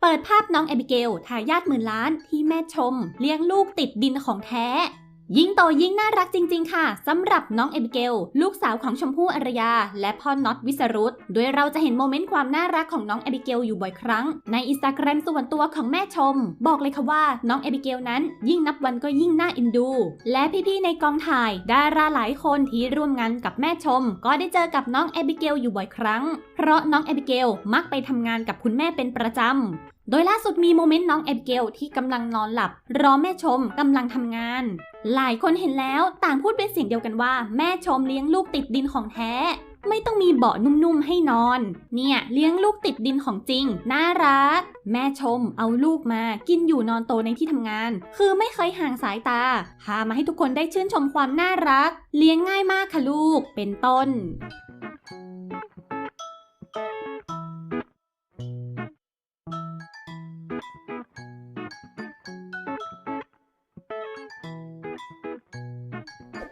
เปิดภาพน้องแอบิเกลทายาทหมื่นล้านที่แม่ชม เลี้ยงลูกติดดินของแท้ ยิ่งโตยิ่งน่ารักจริง ๆ ค่ะสำหรับน้องเอบิเกล ลูกสาวของชมพู่อารยา และพ่อน็อตวิสรุตโดยเราจะเห็นโมเมนต์ความน่ารักของน้องเอบิเกลอยู่บ่อยครั้ง ในอินสตาแกรมส่วนตัวของแม่ชม บอกเลยค่ะว่าน้องเอบิเกลนั้นยิ่งนับวันก็ยิ่งน่าเอ็นดู และพี่ๆในกองถ่ายดาราหลายคนที่ร่วมงานกับแม่ชม ก็ได้เจอกับน้องเอบิเกลอยู่บ่อยครั้ง เพราะน้องเอบิเกลมักไปทำงานกับคุณแม่เป็นประจำ โดยล่าสุดมีโมเมนต์น้องแอบเกลที่กำลังนอนหลับ รอแม่ชมกำลังทำงาน หลายคนเห็นแล้วต่างพูดเป็นเสียงเดียวกันว่า แม่ชมเลี้ยงลูกติดดินของแท้ ไม่ต้องมีเบาะนุ่มๆให้นอน เนี่ยเลี้ยงลูกติดดินของจริง น่ารัก แม่ชมเอาลูกมากินอยู่นอนโตในที่ทำงาน คือไม่เคยห่างสายตา พามาให้ทุกคนได้ชื่นชมความน่ารัก เลี้ยงง่ายมากค่ะลูก เป็นต้น